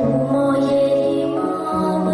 雾茫茫烟雨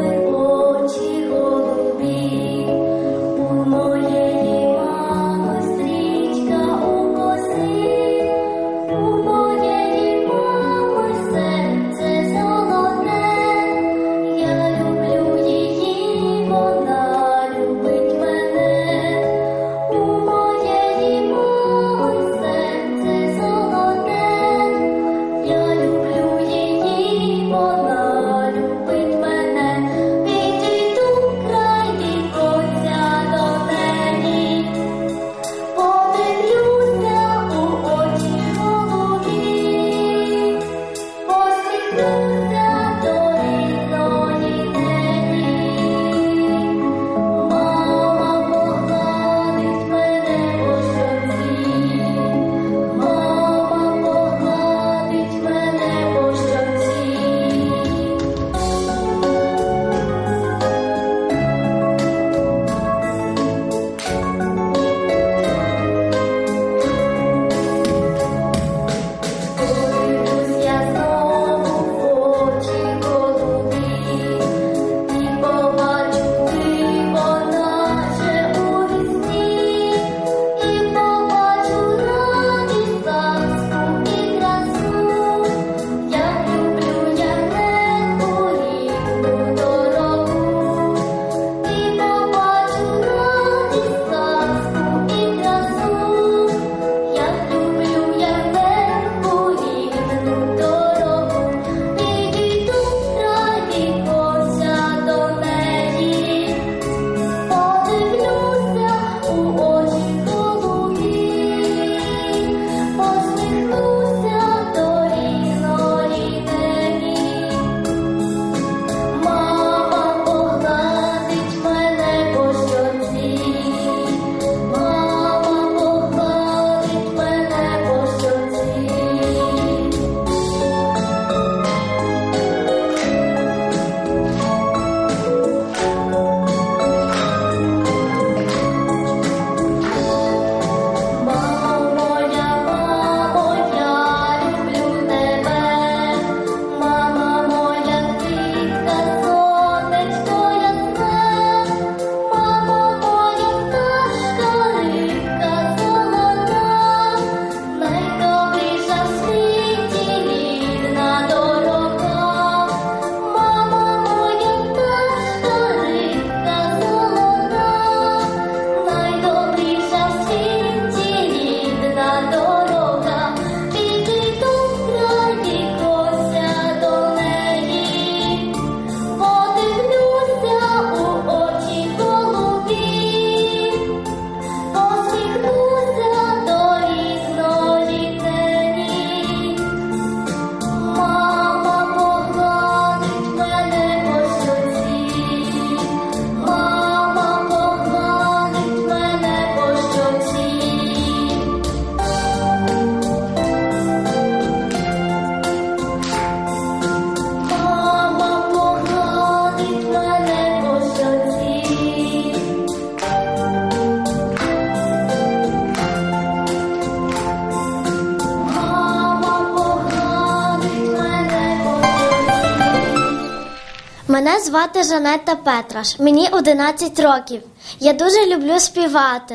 Мене звати Жанетта Петраш, мені 11 років. Я дуже люблю співати,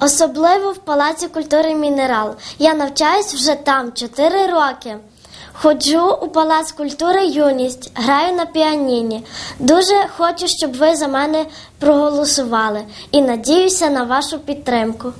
особливо в Палаці культури Мінерал. Я навчаюсь вже там 4 роки. Ходжу у Палац культури Юність, граю на піаніні. Дуже хочу, щоб ви за мене проголосували і надіюся на вашу підтримку.